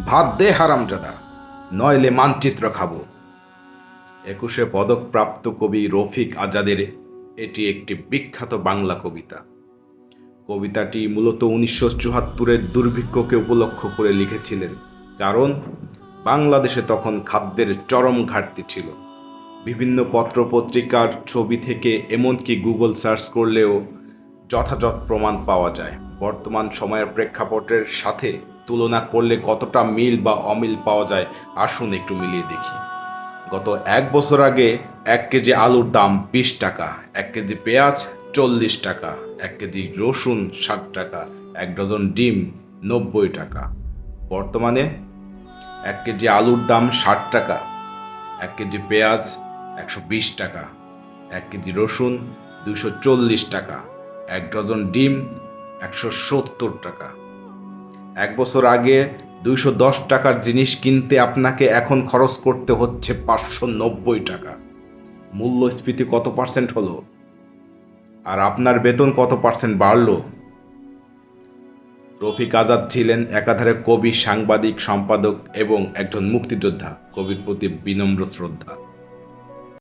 ভাত দে হারামজাদা, নইলে মানচিত্র খাব। একুশে পদকপ্রাপ্ত কবি রফিক আজাদের এটি একটি বিখ্যাত বাংলা কবিতা। কবিতাটি মূলত উনিশশো চুয়াত্তরের দুর্ভিক্ষকে উপলক্ষ করে লিখেছিলেন, কারণ বাংলাদেশে তখন খাদ্যের চরম ঘাটতি ছিল। বিভিন্ন পত্রপত্রিকার ছবি থেকে এমনকি গুগল সার্চ করলেও যথাযথ প্রমাণ পাওয়া যায়। বর্তমান সময়ের প্রেক্ষাপটের সাথে তুলনা করলে কতটা মিল বা অমিল পাওয়া যায়, আসুন একটু মিলিয়ে দেখি। গত এক বছর আগে এক কেজি আলুর দাম বিশ টাকা, এক কেজি পেঁয়াজ চল্লিশ টাকা, এক কেজি রসুন ষাট টাকা, এক ডজন ডিম নব্বই টাকা। বর্তমানে এক কেজি আলুর দাম ষাট টাকা, এক কেজি পেঁয়াজ একশো বিশ টাকা, এক কেজি রসুন দুশো চল্লিশ টাকা, এক ডজন ডিম একশো সত্তর টাকা। এক বছর আগে দুইশো দশ টাকার জিনিস কিনতে আপনাকে এখন খরচ করতে হচ্ছে পাঁচশো নব্বই টাকা। মূল্যস্ফীতি কত পার্সেন্ট হলো? আর আপনার বেতন কত পার্সেন্ট বাড়লো? রফিক আজাদ ছিলেন একাধারে কবি, সাংবাদিক, সম্পাদক এবং একজন মুক্তিযোদ্ধা, কবির প্রতি বিনম্র শ্রদ্ধা।